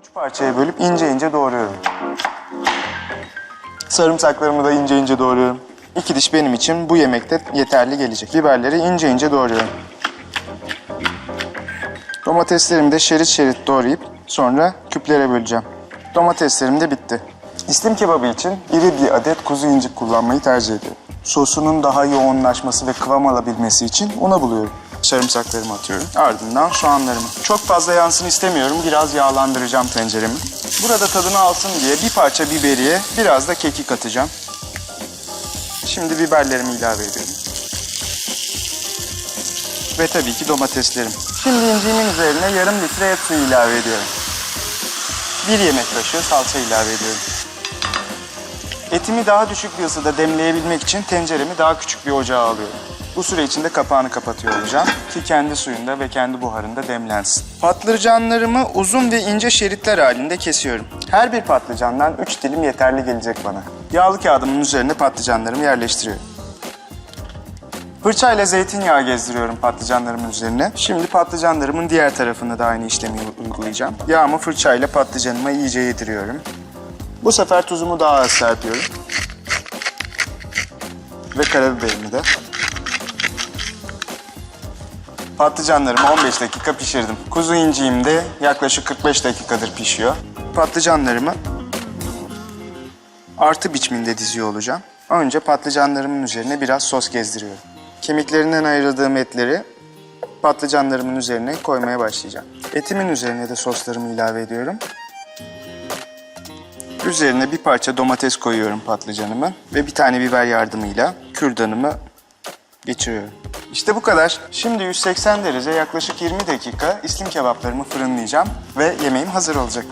Üç parçaya bölüp ince ince doğruyorum. Sarımsaklarımı da ince ince doğruyorum. İki diş benim için bu yemekte yeterli gelecek. Biberleri ince ince doğruyorum. Domateslerimi de şerit şerit doğrayıp sonra küplere böleceğim. Domateslerim de bitti. İslim kebabı için iri bir adet kuzu incik kullanmayı tercih ediyorum. Sosunun daha yoğunlaşması ve kıvam alabilmesi için una buluyorum. Sarımsaklarımı atıyorum. Ardından soğanlarımı. Çok fazla yansın istemiyorum. Biraz yağlandıracağım tenceremi. Burada tadını alsın diye bir parça biberiye biraz da kekik atacağım. Şimdi biberlerimi ilave ediyorum. Ve tabii ki domateslerim. Şimdi inciğimin üzerine yarım litre et suyu ilave ediyorum. Bir yemek kaşığı salça ilave ediyorum. Etimi daha düşük bir ısıda demleyebilmek için tenceremi daha küçük bir ocağa alıyorum. Bu süre içinde kapağını kapatıyor olacağım ki kendi suyunda ve kendi buharında demlensin. Patlıcanlarımı uzun ve ince şeritler halinde kesiyorum. Her bir patlıcandan 3 dilim yeterli gelecek bana. Yağlı kağıdımın üzerine patlıcanlarımı yerleştiriyorum. Fırçayla zeytinyağı gezdiriyorum patlıcanlarımın üzerine. Şimdi patlıcanlarımın diğer tarafını da aynı işlemi uygulayacağım. Yağımı fırçayla patlıcanıma iyice yediriyorum. Bu sefer tuzumu daha az serpiyorum. Ve karabiberimi de. Patlıcanlarımı 15 dakika pişirdim. Kuzu inciğim de yaklaşık 45 dakikadır pişiyor. Patlıcanlarımı artı biçiminde diziyor olacağım. Önce patlıcanlarımın üzerine biraz sos gezdiriyorum. Kemiklerinden ayırdığım etleri patlıcanlarımın üzerine koymaya başlayacağım. Etimin üzerine de soslarımı ilave ediyorum. Üzerine bir parça domates koyuyorum patlıcanımı ve bir tane biber yardımıyla kürdanımı geçiriyorum. İşte bu kadar. Şimdi 180 derece yaklaşık 20 dakika islim kebaplarımı fırınlayacağım ve yemeğim hazır olacak.